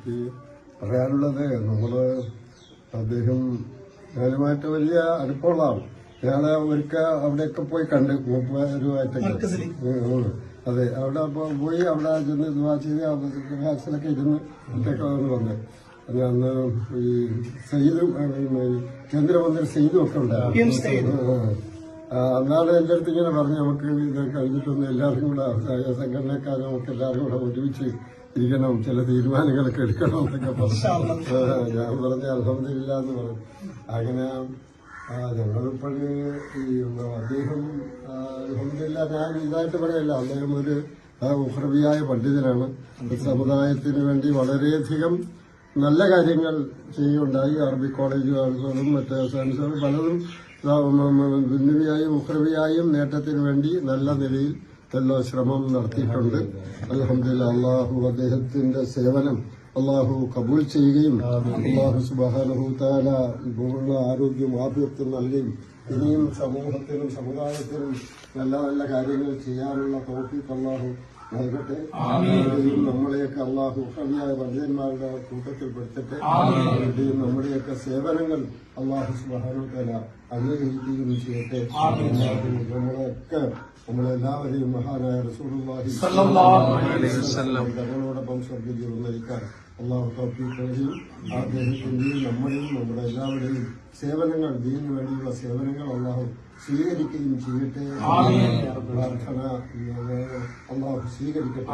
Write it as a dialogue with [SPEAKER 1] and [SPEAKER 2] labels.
[SPEAKER 1] എനിക്ക് പറയാനുള്ളത് നമ്മൾ അദ്ദേഹം ഞാനുമായിട്ട് വലിയ അടുപ്പമുള്ള ആൾ ഞാൻ ഒരിക്ക അവിടെയൊക്കെ പോയി കണ്ട് മൂപ്പരുമായിട്ടൊക്കെ. അതെ അവിടെ അപ്പോൾ പോയി അവിടെ ചെന്ന് ദുവാ ചെയ്ത് ഹാക്സിലൊക്കെ ഇരുന്ന് ഒറ്റയൊക്കെ വന്ന് വന്ന്. അന്ന് ഈ സെയ്തും കേന്ദ്രമന്ത്രി സെയ്തും ഒക്കെ ഉണ്ടായിരുന്നു. അന്നാണ് എന്റെ അടുത്ത് ഇങ്ങനെ പറഞ്ഞു നമുക്ക് ഇത് കഴിഞ്ഞിട്ടൊന്ന് എല്ലാവരും കൂടെ സംഘടനക്കാരും നമുക്ക് എല്ലാവരും കൂടെ ഒരുമിച്ച് ഇരിക്കണം ചില തീരുമാനങ്ങളൊക്കെ എടുക്കണം എന്നൊക്കെ പറഞ്ഞു ഞാൻ പറഞ്ഞ അലഹമില്ല എന്ന് പറഞ്ഞു. അങ്ങനെ ഞങ്ങളിപ്പോഴും ഈ അദ്ദേഹം അലഹമില്ല ഞാൻ ഇതായിട്ട് പറയല്ല അദ്ദേഹം ഒരു ഉഹ്രവിയായ പണ്ഡിതനാണ്. സമുദായത്തിന് വേണ്ടി വളരെയധികം നല്ല കാര്യങ്ങൾ ചെയ്യുകയുണ്ടായി. അറബി കോളേജുകളും മറ്റ് സയൻസുകളും പലതും ഭിന്നവിയായും ഉഹ്രവിയായും നേട്ടത്തിന് വേണ്ടി നല്ല നിലയിൽ എല്ലാ ശ്രമം നടത്തിയിട്ടുണ്ട്. അലഹമില്ല അള്ളാഹു അദ്ദേഹത്തിന്റെ സേവനം അള്ളാഹു കബൂൽ ചെയ്യുകയും അള്ളാഹു സുബാനഹു താല പൂർണ ആരോഗ്യം ആഭ്യത്വം നൽകുകയും ഇനിയും സമൂഹത്തിനും സമുദായത്തിനും നല്ല നല്ല കാര്യങ്ങൾ ചെയ്യാനുള്ള തോഫിക്ക് അള്ളാഹു നൽകട്ടെ. നമ്മളെയൊക്കെ അള്ളാഹു കവിയായ പണ്ഡിതന്മാരുടെ കൂട്ടത്തിൽ പെടുത്തട്ടെ. നമ്മുടെയൊക്കെ സേവനങ്ങൾ അള്ളാഹു സുബാനു തല അംഗീകരിക്കുകയും ചെയ്യട്ടെ. അള്ളാഹു നമ്മളെയൊക്കെ നമ്മളെല്ലാവരെയും മഹാനായ റസൂലുള്ളാഹി തങ്ങളോടൊപ്പം സ്വർഗത്തിൽ ഉന്നയിക്കാൻ അള്ളാഹു തൗഫീഖ് അദ്ദേഹത്തിന്റെയും നമ്മുടെയും നമ്മുടെ എല്ലാവരുടെയും സേവനങ്ങൾ ദീന് വേണ്ടിയുള്ള സേവനങ്ങൾ അള്ളാഹു സ്വീകരിക്കുകയും ചെയ്യട്ടെ. പ്രാർത്ഥന അള്ളാഹു സ്വീകരിക്കട്ടെ.